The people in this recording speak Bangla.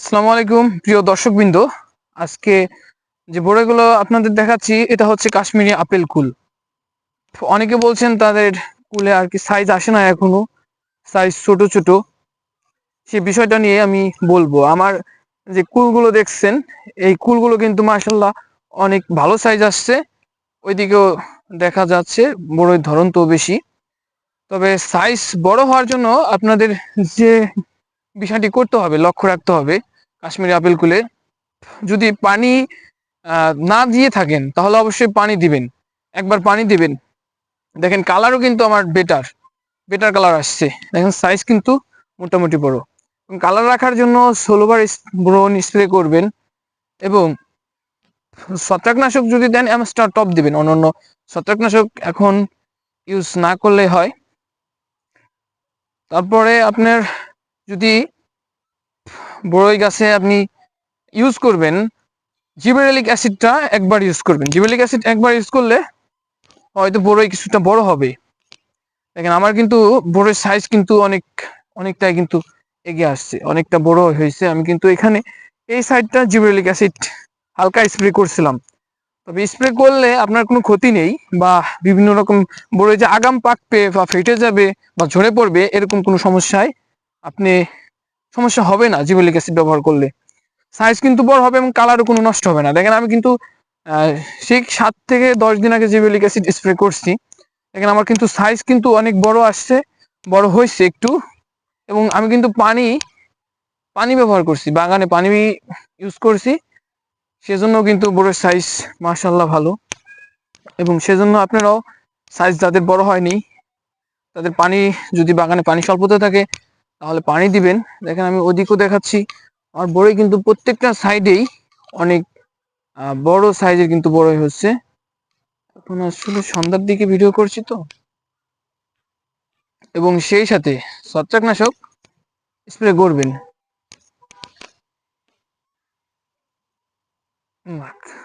আসসালামু আলাইকুম, প্রিয় দর্শকবৃন্দ। আজকে যে বড়গুলো আপনাদের দেখাচ্ছি, এটা হচ্ছে কাশ্মীরি আপেল কুল। অনেকে বলছেন তাদের কুলে আর কি সাইজ আসে না এখনও সাইজ ছোট ছোট। সে বিষয়টা নিয়ে আমি বলব। আমার যে কুলগুলো দেখছেন, এই কুলগুলো কিন্তু মার্শাল্লাহ অনেক ভালো সাইজ আসছে। ওইদিকেও দেখা যাচ্ছে বড়ই ধরন তো বেশি। তবে সাইজ বড় হওয়ার জন্য আপনাদের যে বিষয়টি করতে হবে, লক্ষ্য রাখতে হবে কাশ্মীরি আপেল কুলে, যদি পানি না দিয়ে থাকেন, তাহলে অবশ্যই পানি দিবেন। একবার পানি দিবেন। দেখেন কালারও কিন্তু আমার বেটার বেটার কালার আসছে। দেখেন সাইজ কিন্তু মোটামুটি বড়। কালার রাখার জন্য ষোলোবার ব্রোন স্প্রে করবেন এবং ছত্রাকনাশক যদি দেন অ্যামস্টার টপ দিবেন। অন্যান্য ছত্রাকনাশক এখন ইউজ না করলে হয়। তারপরে আপনার যদি বড়ই গাছে আপনি ইউজ করবেন। জিবেরেলিক অ্যাসিডটা একবার ইউজ করবেন। জিবেরেলিক অ্যাসিড একবার ইউজ করলে হয়তো বড়ই কিছুটা বড় হবে। দেখেন, আমার কিন্তু বড়ের সাইজ কিন্তু অনেক, অনেকটাই কিন্তু এগিয়ে আসছে, অনেকটা বড় হয়েছে। আমি কিন্তু এখানে এই সাইডটা জিবেরেলিক অ্যাসিড হালকা স্প্রে করছিলাম। তবে স্প্রে করলে আপনার কোনো ক্ষতি নেই বা বিভিন্ন রকম বড়ই যে আগাম পাকবে বা ফেটে যাবে বা ঝরে পড়বে, এরকম কোনো সমস্যায় আপনি সমস্যা হবে না জিবেলিক অ্যাসিড ব্যবহার করলে। সাইজ কিন্তু বড় হবে এবং কালারও কোনো নষ্ট হবে না। দেখেন আমি কিন্তু সেই সাত থেকে দশ দিন আগে জিবেলিক অ্যাসিড স্প্রে করছি। দেখেন আমার কিন্তু সাইজ কিন্তু অনেক বড় আসছে, বড় হয়েছে একটু। এবং আমি কিন্তু পানি পানি ব্যবহার করছি, বাগানে পানি ইউজ করছি। সেজন্য কিন্তু বড় সাইজ মার্শাল্লাহ ভালো। এবং সেজন্য আপনারাও সাইজ যাদের বড় হয়নি, তাদের পানি যদি বাগানে পানি স্বল্পতা থাকে তাহলে পানি দিবেন। দেখেন আমি ওদিকও দেখাচ্ছি। আমার বড়ই কিন্তু প্রত্যেকটা সাইডেই অনেক বড় সাইজের কিন্তু বড়ই হচ্ছে। এখন আসলে সন্ধ্যার দিকে ভিডিও করছি তো। এবং সেই সাথে ছত্রাকনাশক স্প্রে করবেন।